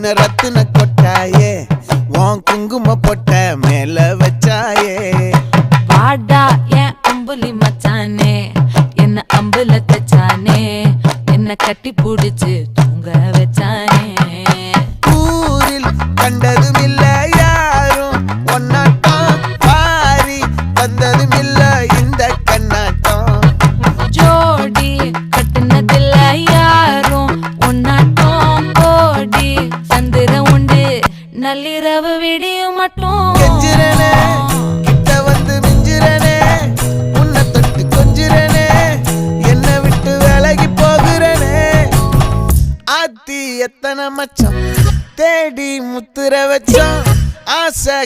என்ன ரத்தின கொட்டாயே உன் குங்கும பொட்ட மேல வச்சாயே. வாடா என் அம்புலி மச்சானே என்ன அம்புல தச்சானே என்ன கட்டி பிடிச்சு தூங்க வச்சானே. நள்ளிரவு விடியும் மட்டும். கெஞ்சிரனே கிட்ட வந்து மிஞ்சிரனே உன்னை தொட்டு கொஞ்சிரனே என்னை விட்டு விலகி போகிறனே. ஆத்தி எத்தனை மச்சம் தேடி முத்துற வச்சோம் ஆசை